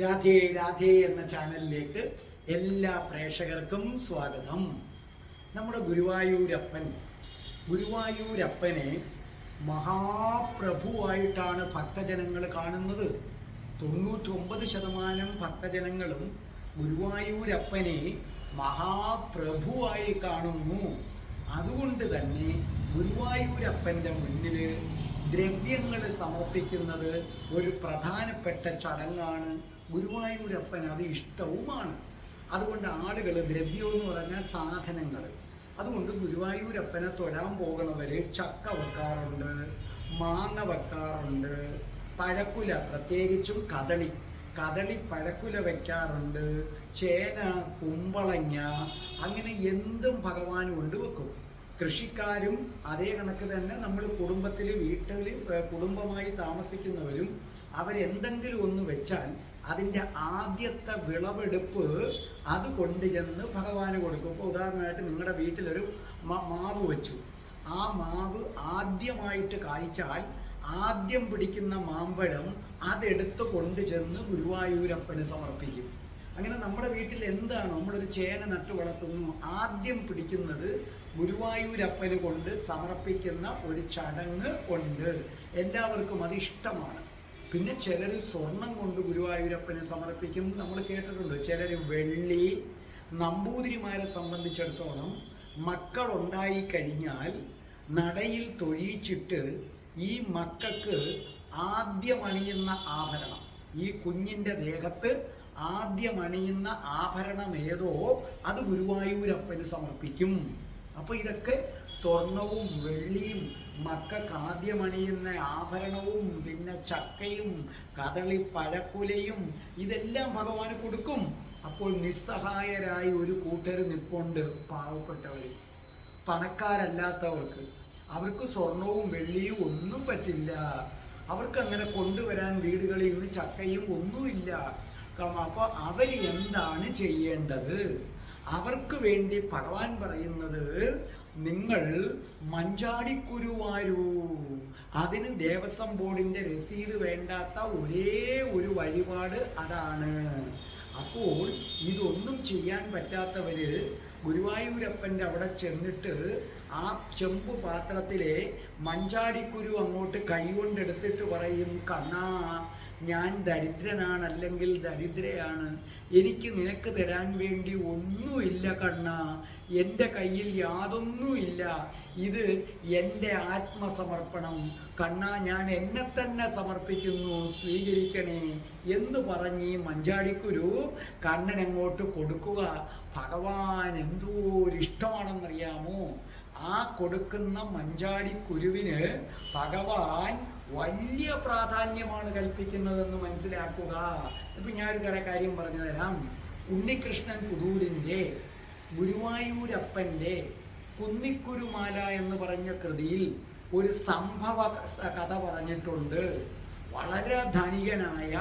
രാധേ രാധേ എന്ന ചാനലിലേക്ക് എല്ലാ പ്രേക്ഷകർക്കും സ്വാഗതം. നമ്മുടെ ഗുരുവായൂരപ്പൻ ഗുരുവായൂരപ്പനെ മഹാപ്രഭുവായിട്ടാണ് ഭക്തജനങ്ങൾ കാണുന്നത്. തൊണ്ണൂറ്റൊമ്പത് ശതമാനം ഭക്തജനങ്ങളും ഗുരുവായൂരപ്പനെ മഹാപ്രഭുവായി കാണുന്നു. അതുകൊണ്ട് തന്നെ ഗുരുവായൂരപ്പന്റെ മുന്നിൽ ദ്രവ്യങ്ങൾ സമർപ്പിക്കുന്നത് ഒരു പ്രധാനപ്പെട്ട ചടങ്ങാണ്. ഗുരുവായൂരപ്പൻ അത് ഇഷ്ടവുമാണ്. അതുകൊണ്ട് ആളുകൾ ദ്രവ്യം എന്ന് പറഞ്ഞാൽ സാധനങ്ങൾ അതുകൊണ്ട് ഗുരുവായൂരപ്പനെ തൊഴാൻ പോകുന്നവർ ചക്ക വെക്കാറുണ്ട് മാങ്ങ വെക്കാറുണ്ട് പഴക്കുല പ്രത്യേകിച്ചും കദളി. കദളി പഴക്കുല വെക്കാറുണ്ട് ചേന കുമ്പളങ്ങ അങ്ങനെ എന്തും ഭഗവാൻ കൊണ്ടുവെക്കും കൃഷിക്കാരും അതേ കണക്ക് തന്നെ നമ്മൾ കുടുംബത്തിൽ വീട്ടിൽ കുടുംബമായി താമസിക്കുന്നവരും അവരെന്തെങ്കിലും ഒന്ന് വെച്ചാൽ അതിന്റെ ആദ്യത്തെ വിളവെടുപ്പ് അത് കൊണ്ടുചെന്ന് ഭഗവാന് കൊടുക്കും. ഇപ്പോൾ ഉദാഹരണമായിട്ട് നിങ്ങളുടെ വീട്ടിലൊരു മാവ് വെച്ചു. ആ മാവ് ആദ്യമായിട്ട് കായ്ച്ചാൽ ആദ്യം പിടിക്കുന്ന മാമ്പഴം അതെടുത്ത് കൊണ്ടുചെന്ന് ഗുരുവായൂരപ്പന് സമർപ്പിക്കും. അങ്ങനെ നമ്മുടെ വീട്ടിൽ എന്താണ്? നമ്മളൊരു ചേന നട്ടു വളർത്തുന്നു. ആദ്യം പിടിക്കുന്നത് ഗുരുവായൂരപ്പന് കൊണ്ട് സമർപ്പിക്കുന്ന ഒരു ചടങ്ങ് ഉണ്ട്. എല്ലാവർക്കും അത് ഇഷ്ടമാണ്. പിന്നെ ചിലർ സ്വർണം കൊണ്ട് ഗുരുവായൂരപ്പന് സമർപ്പിക്കും നമ്മൾ കേട്ടിട്ടുണ്ട്. ചിലർ വെള്ളി നമ്പൂതിരിമാരെ സംബന്ധിച്ചിടത്തോളം മക്കളുണ്ടായി കഴിഞ്ഞാൽ നടയിൽ തൊഴിച്ചിട്ട് ഈ മക്കൾക്ക് ആദ്യമണിയുന്ന ആഭരണം ഈ കുഞ്ഞിന്റെ ദേഹത്ത് ആദ്യമണിയുന്ന ആഭരണം ഏതോ അത് ഗുരുവായൂരപ്പന് സമർപ്പിക്കും. അപ്പൊ ഇതൊക്കെ സ്വർണവും വെള്ളിയും മക്കൾക്ക് കാദ്യമണിയുന്ന ആഭരണവും പിന്നെ ചക്കയും കദളി പഴക്കുലയും ഇതെല്ലാം ഭഗവാൻ കൊടുക്കും. അപ്പോൾ നിസ്സഹായരായി ഒരു കൂട്ടർ നിപ്പുണ്ട് പാവപ്പെട്ടവർ പണക്കാരല്ലാത്തവർക്ക്. അവർക്ക് സ്വർണവും വെള്ളിയും ഒന്നും പറ്റില്ല. അവർക്ക് അങ്ങനെ കൊണ്ടുവരാൻ വീടുകളിൽ നിന്ന് ചക്കയും ഒന്നുമില്ല. അപ്പോൾ അവർ എന്താണ് ചെയ്യേണ്ടത്? അവർക്ക് വേണ്ടി ഭഗവാൻ പറയുന്നത് നിങ്ങൾ മഞ്ചാടിക്കുരുവാരൂ. അതിന് ദേവസ്വം ബോർഡിന്റെ രസീത് വേണ്ടാത്ത ഒരേ ഒരു വഴിപാട് അതാണ്. അപ്പോൾ ഇതൊന്നും ചെയ്യാൻ പറ്റാത്തവര് ഗുരുവായൂരപ്പന്റെ അവിടെ ചെന്നിട്ട് ആ ചെമ്പ് പാത്രത്തിലെ മഞ്ചാടിക്കുരു അങ്ങോട്ട് കൈകൊണ്ടെടുത്തിട്ട് പറയും കണ്ണാ ഞാൻ ദരിദ്രനാണ് അല്ലെങ്കിൽ ദരിദ്രയാണ്. എനിക്ക് നിനക്ക് തരാൻ വേണ്ടി ഒന്നുമില്ല കണ്ണ. എന്റെ കയ്യിൽ യാതൊന്നുമില്ല. ഇത് എന്റെ ആത്മസമർപ്പണം. കണ്ണ ഞാൻ എന്നെ തന്നെ സമർപ്പിക്കുന്നു. സ്വീകരിക്കണേ. എന്ന് പറഞ്ഞ് മഞ്ചാടിക്കുരു കണ്ണനെങ്ങോട്ട് കൊടുക്കുക? ഭഗവാൻ എന്തോ ഒരു ഇഷ്ടമാണെന്നറിയാമോ? ആ കൊടുക്കുന്ന മഞ്ചാടി കുരുവിന് ഭഗവാൻ വലിയ പ്രാധാന്യമാണ് കൽപ്പിക്കുന്നതെന്ന് മനസ്സിലാക്കുക. ഇപ്പൊ ഞാനൊരു കാര്യം പറഞ്ഞു തരാം ഉണ്ണികൃഷ്ണൻ പുതൂരിന്റെ ഗുരുവായൂരപ്പന്റെ കുന്നിക്കുരുമാല എന്ന് പറഞ്ഞ കൃതിയിൽ ഒരു സംഭവ കഥ പറഞ്ഞിട്ടുണ്ട്. വളരെ ധനികനായ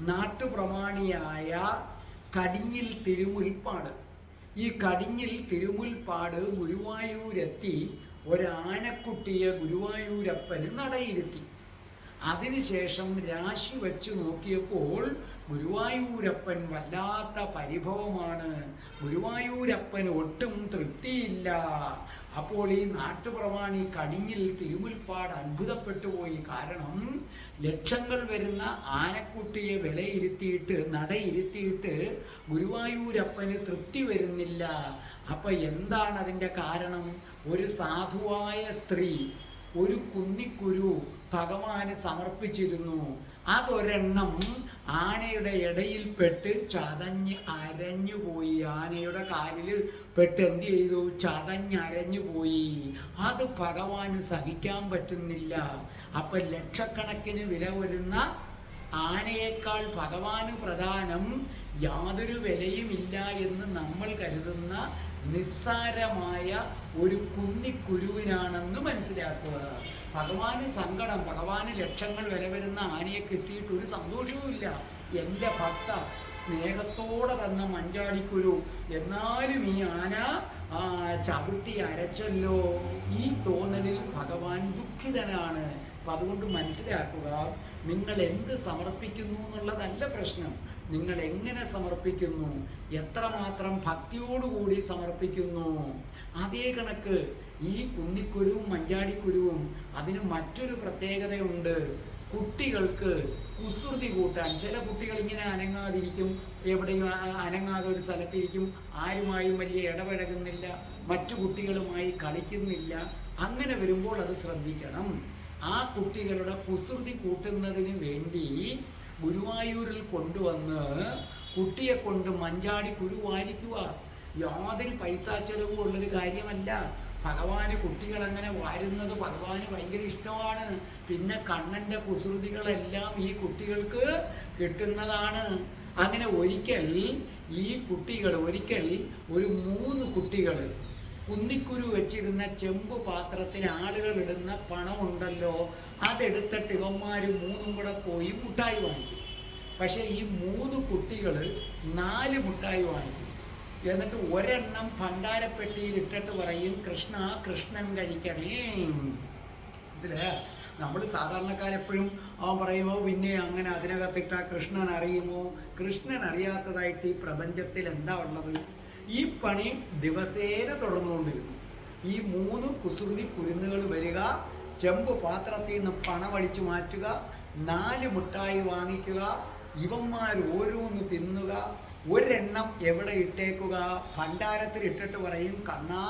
നാട്ടുപ്രമാണിയായ കടിഞ്ഞിൽ തിരുമുൽപ്പാട്. ഈ കടിഞ്ഞിൽ തിരുമുൽപ്പാട് ഗുരുവായൂരെത്തി ഒരാനക്കുട്ടിയെ ഗുരുവായൂരപ്പന് നടയിരുത്തി. അതിനുശേഷം രാശി വെച്ച് നോക്കിയപ്പോൾ ഗുരുവായൂരപ്പൻ വല്ലാത്ത പരിഭവമാണ്. ഗുരുവായൂരപ്പൻ ഒട്ടും തൃപ്തിയില്ല. അപ്പോൾ ഈ നാട്ടുപ്രമാണി കടിഞ്ഞിൽ തിരുമുൽപ്പാട് അത്ഭുതപ്പെട്ടു പോയി. കാരണം ലക്ഷങ്ങൾ വരുന്ന ആനക്കുട്ടിയെ വിലയിരുത്തിയിട്ട് നടയിരുത്തിയിട്ട് ഗുരുവായൂരപ്പന് തൃപ്തി വരുന്നില്ല. അപ്പൊ എന്താണ് അതിന്റെ കാരണം? ഒരു സാധുവായ സ്ത്രീ ഒരു കുന്നിക്കുരു ഭഗവാന് സമർപ്പിച്ചിരുന്നു. അതൊരെണ്ണം ആനയുടെ ഇടയിൽപ്പെട്ട് ചതഞ്ഞ് അരഞ്ഞു പോയി. ആനയുടെ കാലിൽ പെട്ട് എന്ത് ചെയ്തു? ചതഞ്ഞരഞ്ഞു പോയി. അത് ഭഗവാന് സഹിക്കാൻ പറ്റുന്നില്ല. അപ്പൊ ലക്ഷക്കണക്കിന് വില വരുന്ന ആനയേക്കാൾ ഭഗവാന് പ്രധാനം യാതൊരു വിലയുമില്ല എന്ന് നമ്മൾ കരുതുന്ന നിസ്സാരമായ ഒരു കുന്നിക്കുരുവിനാണെന്ന് മനസ്സിലാക്കുക. ഭഗവാന് സങ്കടം ഭഗവാന് ലക്ഷങ്ങൾ വില വരുന്ന ആനയെ കിട്ടിയിട്ട് ഒരു സന്തോഷവുമില്ല എന്റെ ഭക്ത സ്നേഹത്തോടെ തന്ന മഞ്ചാടിക്കുരു എന്നാലും ഈ ആന ആ, ചവിട്ടി അരച്ചല്ലോ. ഈ തോന്നലിൽ ഭഗവാൻ ദുഃഖിതനാണ്. അപ്പം അതുകൊണ്ട് മനസ്സിലാക്കുക നിങ്ങൾ എന്ത് സമർപ്പിക്കുന്നു എന്നുള്ളതല്ല പ്രശ്നം. നിങ്ങൾ എങ്ങനെ സമർപ്പിക്കുന്നു? എത്രമാത്രം ഭക്തിയോടുകൂടി സമർപ്പിക്കുന്നു? അതേ കണക്ക് ഈ കുന്നിക്കുരുവും മഞ്ചാടിക്കുരുവും അതിന് മറ്റൊരു പ്രത്യേകതയുണ്ട്. കുട്ടികൾക്ക് കുസൃതി കൂട്ടാൻ ചില കുട്ടികൾ ഇങ്ങനെ അനങ്ങാതിരിക്കും എവിടെയും അനങ്ങാതെ ഒരു സ്ഥലത്തിരിക്കും ആരുമായും വലിയ ഇടപഴകുന്നില്ല മറ്റു കുട്ടികളുമായി കളിക്കുന്നില്ല അങ്ങനെ വരുമ്പോൾ അത് ശ്രദ്ധിക്കണം. ആ കുട്ടികളുടെ കുസൃതി കൂട്ടുന്നതിന് വേണ്ടി ഗുരുവായൂരിൽ കൊണ്ടുവന്ന് കുട്ടിയെ കൊണ്ട് മഞ്ചാടി കുരു വാരിക്കുക. യാതൊരു പൈസ ചെലവും ഉള്ളൊരു കാര്യമല്ല. ഭഗവാന് കുട്ടികൾ അങ്ങനെ വാരുന്നത് ഭഗവാന് ഭയങ്കര ഇഷ്ടമാണ്. പിന്നെ കണ്ണന്റെ കുസൃതികളെല്ലാം ഈ കുട്ടികൾക്ക് കിട്ടുന്നതാണ്. അങ്ങനെ ഒരിക്കൽ ഈ കുട്ടികൾ ഒരിക്കൽ ഒരു മൂന്ന് കുട്ടികൾ കുന്നിക്കുരു വെച്ചിരുന്ന ചെമ്പ് പാത്രത്തിൽ ആളുകൾ ഇടുന്ന പണമുണ്ടല്ലോ. അതെടുത്തിട്ട് ഇവന്മാർ മൂന്നും കൂടെ പോയി മുട്ടായി വാങ്ങിക്കും. പക്ഷെ ഈ മൂന്ന് കുട്ടികൾ നാല് മുട്ടായി വാങ്ങിക്കും. എന്നിട്ട് ഒരെണ്ണം ഭണ്ഡാരപ്പെട്ടിയിൽ ഇട്ടിട്ട് പറയും കൃഷ്ണ കൃഷ്ണൻ കഴിക്കണേ. മനസ്സിലായ? നമ്മൾ സാധാരണക്കാരെപ്പോഴും അവൻ പറയുമോ പിന്നെ അങ്ങനെ അതിനകത്തിട്ട കൃഷ്ണൻ അറിയുമോ? കൃഷ്ണൻ അറിയാത്തതായിട്ട് ഈ പ്രപഞ്ചത്തിൽ എന്താ ഉള്ളത്? ഈ പണി ദിവസേന തുടർന്നുകൊണ്ടിരുന്നു. ഈ മൂന്ന് കുസൃതി കുരുന്നുകൾ വരിക ചെമ്പ് പാത്രത്തിൽ നിന്ന് പണമടിച്ചു മാറ്റുക നാല് മുട്ടായി വാങ്ങിക്കുക ഇവന്മാർ ഓരോന്ന് തിന്നുക ഒരെണ്ണം എവിടെ ഇട്ടേക്കുക ഭണ്ഡാരത്തിൽ ഇട്ടിട്ട് പറയും കണ്ണാ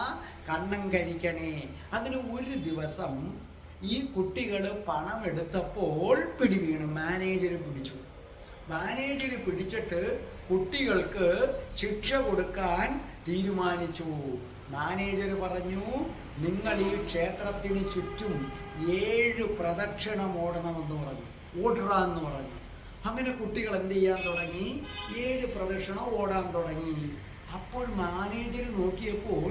കണ്ണം കഴിക്കണേ അങ്ങനെ ഒരു ദിവസം ഈ കുട്ടികൾ പണം എടുത്തപ്പോൾ പിടി വീണു മാനേജർ പിടിച്ചു. മാനേജർ പിടിച്ചിട്ട് കുട്ടികൾക്ക് ശിക്ഷ കൊടുക്കാൻ തീരുമാനിച്ചു. മാനേജർ പറഞ്ഞു നിങ്ങൾ ഈ ക്ഷേത്രത്തിന് ചുറ്റും ഏഴ് പ്രദക്ഷിണം ഓടണമെന്ന് പറഞ്ഞു ഓടുക എന്ന് പറഞ്ഞു. അങ്ങനെ കുട്ടികൾ എന്ത് ചെയ്യാൻ തുടങ്ങി? ഏഴ് പ്രദക്ഷിണം ഓടാൻ തുടങ്ങി. അപ്പോൾ മാനേജർ നോക്കിയപ്പോൾ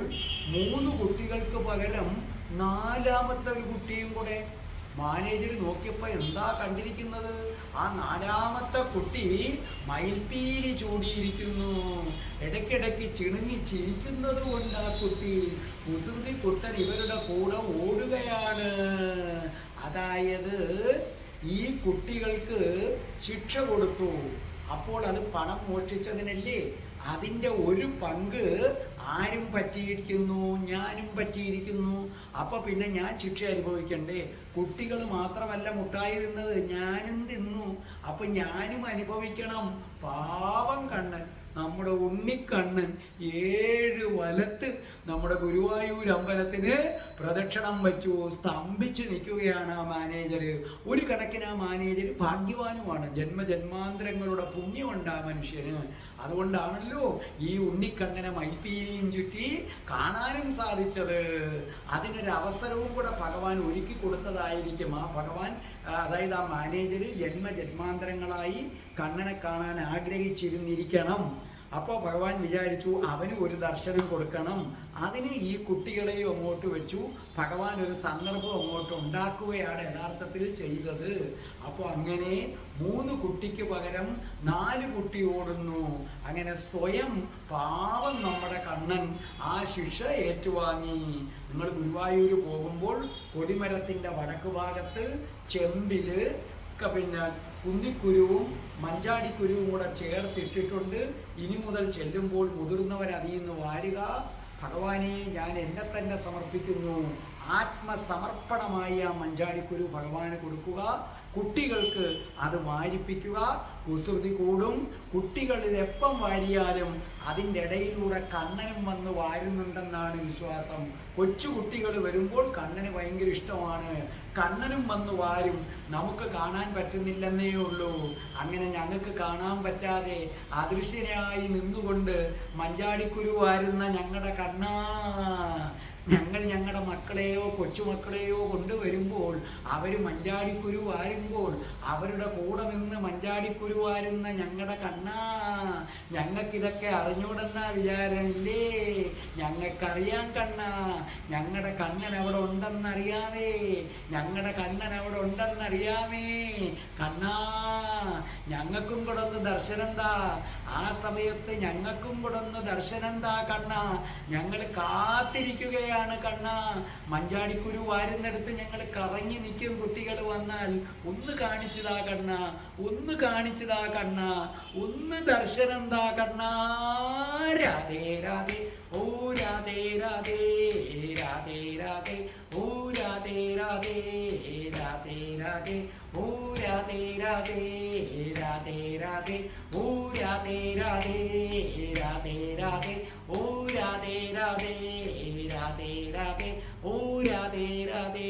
മൂന്ന് കുട്ടികൾക്ക് പകരം നാലാമത്തെ ഒരു കുട്ടിയും കൂടെ മാനേജർ നോക്കിയപ്പോൾ എന്താ കണ്ടിരിക്കുന്നത്? ആ നാലാമത്തെ കുട്ടി മയിൽപ്പീലി ചൂടിയിരിക്കുന്നു. ഇടയ്ക്കിടയ്ക്ക് ചിണുങ്ങി ചിരിക്കുന്നത് കൊണ്ട് ആ കുട്ടി. കുസൃതി കുട്ടൻ ഇവരുടെ കൂടെ ഓടുകയാണ്. അതായത് ഈ കുട്ടികൾക്ക് ശിക്ഷ കൊടുത്തു. അപ്പോൾ അത് പണം മോഷ്ടിച്ചതിനല്ലേ? അതിന്റെ ഒരു പങ്ക് ആരും പറ്റിയിരിക്കുന്നു ഞാനും പറ്റിയിരിക്കുന്നു. അപ്പൊ പിന്നെ ഞാൻ ശിക്ഷ അനുഭവിക്കണ്ടേ? കുട്ടികൾ മാത്രമല്ല മുട്ടായി തിന്നത്. ഞാനും തിന്നു. അപ്പൊ ഞാനും അനുഭവിക്കണം. പാവം കണ്ണൻ നമ്മുടെ ഉണ്ണിക്കണ്ണൻ ഏഴ് വലത്ത് നമ്മുടെ ഗുരുവായൂർ അമ്പലത്തിന് പ്രദക്ഷിണം വെച്ചു. സ്തംഭിച്ച് നിൽക്കുകയാണ് ആ മാനേജർ ഒരു കണക്കിന് ആ മാനേജർ ഭാഗ്യവാനുമാണ്. ജന്മജന്മാന്തരങ്ങളുടെ പുണ്യമുണ്ട് ആ മനുഷ്യന്. അതുകൊണ്ടാണല്ലോ ഈ ഉണ്ണിക്കണ്ണനെ മൈപ്പീലിയും ചുറ്റി കാണാനും സാധിച്ചത്. അതിനൊരു അവസരവും കൂടെ ഭഗവാൻ ഒരുക്കി കൊടുത്തതായിരിക്കും. ആ ഭഗവാൻ അതായത് ആ മാനേജർ ജന്മജന്മാന്തരങ്ങളായി കണ്ണനെ കാണാൻ ആഗ്രഹിച്ചിരുന്നിരിക്കണം. അപ്പോൾ ഭഗവാൻ വിചാരിച്ചു അവന് ഒരു ദർശനം കൊടുക്കണം. അതിന് ഈ കുട്ടികളെയും അങ്ങോട്ട് വെച്ചു. ഭഗവാൻ ഒരു സന്ദർഭം അങ്ങോട്ട് ഉണ്ടാക്കുകയാണ് യഥാർത്ഥത്തിൽ ചെയ്തത്. അപ്പോൾ അങ്ങനെ മൂന്ന് കുട്ടിക്ക് പകരം നാല് കുട്ടി ഓടുന്നു. അങ്ങനെ സ്വയം പാവം നമ്മുടെ കണ്ണൻ ആ ശിക്ഷ ഏറ്റുവാങ്ങി. നിങ്ങൾ ഗുരുവായൂർ പോകുമ്പോൾ കൊടിമരത്തിന്റെ വടക്ക് ഭാഗത്ത് ചെമ്പിൽ ഒക്കെ പിന്നെ കുന്തിക്കുരുവും മഞ്ചാടിക്കുരുവും കൂടെ ചേർത്തിട്ടിട്ടുണ്ട്. ഇനി മുതൽ ചെല്ലുമ്പോൾ മുതിർന്നവർ നിന്ന് വാരുക. ഭഗവാനെ ഞാൻ എന്നെ തന്നെ സമർപ്പിക്കുന്നു. ആത്മസമർപ്പണമായി ആ മഞ്ചാടിക്കുരു ഭഗവാന് കൊടുക്കുക. കുട്ടികൾക്ക് അത് വാരിപ്പിക്കുക. കുസൃതി കൂടും. കുട്ടികളിൽ എപ്പം വാരിയാലും അതിന്റെ ഇടയിലൂടെ കണ്ണനും വന്ന് വാരുന്നുണ്ടെന്നാണ് വിശ്വാസം. കൊച്ചു കുട്ടികൾ വരുമ്പോൾ കണ്ണന് ഭയങ്കര ഇഷ്ടമാണ്. കണ്ണനും വന്ന് വാരും. നമുക്ക് കാണാൻ പറ്റുന്നില്ലെന്നേ ഉള്ളൂ. അങ്ങനെ ഞങ്ങൾക്ക് കാണാൻ പറ്റാതെ അദൃശ്യനായി നിന്നുകൊണ്ട് മഞ്ചാടിക്കുരു വാരുന്ന ഞങ്ങളുടെ കണ്ണാ. ഞങ്ങൾ ഞങ്ങളുടെ മക്കളെയോ കൊച്ചുമക്കളെയോ കൊണ്ടുവരുമ്പോൾ അവർ മഞ്ചാടിക്കുരു വാരുമ്പോൾ അവരുടെ കൂടെ നിന്ന് മഞ്ചാടിക്കുരു വാരുന്ന ഞങ്ങളുടെ കണ്ണാ. ഞങ്ങൾക്കിതൊക്കെ അറിഞ്ഞൂടെന്നാ വിചാരമില്ലേ ഞങ്ങൾക്കറിയാം കണ്ണാ. ഞങ്ങളുടെ കണ്ണൻ അവിടെ ഉണ്ടെന്നറിയാമേ ഞങ്ങളുടെ കണ്ണൻ അവിടെ ഉണ്ടെന്നറിയാമേ കണ്ണാ ഞങ്ങൾക്കും കൂടെ ഒന്ന് ദർശനം താ ആ സമയത്ത് ഞങ്ങൾക്കും കൂടെ ഒന്ന് ദർശനം താ കണ്ണ. ഞങ്ങൾ കാത്തിരിക്കുകയാണ് കണ്ണ. മഞ്ചാടിക്കുരു വാരുന്നിടത്ത് ഞങ്ങൾ കറങ്ങി നിൽക്കും കുട്ടികൾ വന്നാൽ. ഒന്ന് കാണിച്ചതാ കണ്ണ ഒന്ന് കാണിച്ചു കാണിച്ചതാ കണ്ണ ഒന്ന് ദർശനം താ കണ്ണ രാധേ രാധേ ഓ രാധേ രാധേ രാധേ രാധേ ഓ രാധേ രാധേ രാധേ രാധേ ഓ രാധേ രാധേ രാധേ രാധേ ഓ രാധേ രാധേ രാധേ രാധേ ഓ രാധേ രാധേ രാധേ രാധേ ഓ രാധേ രാധേ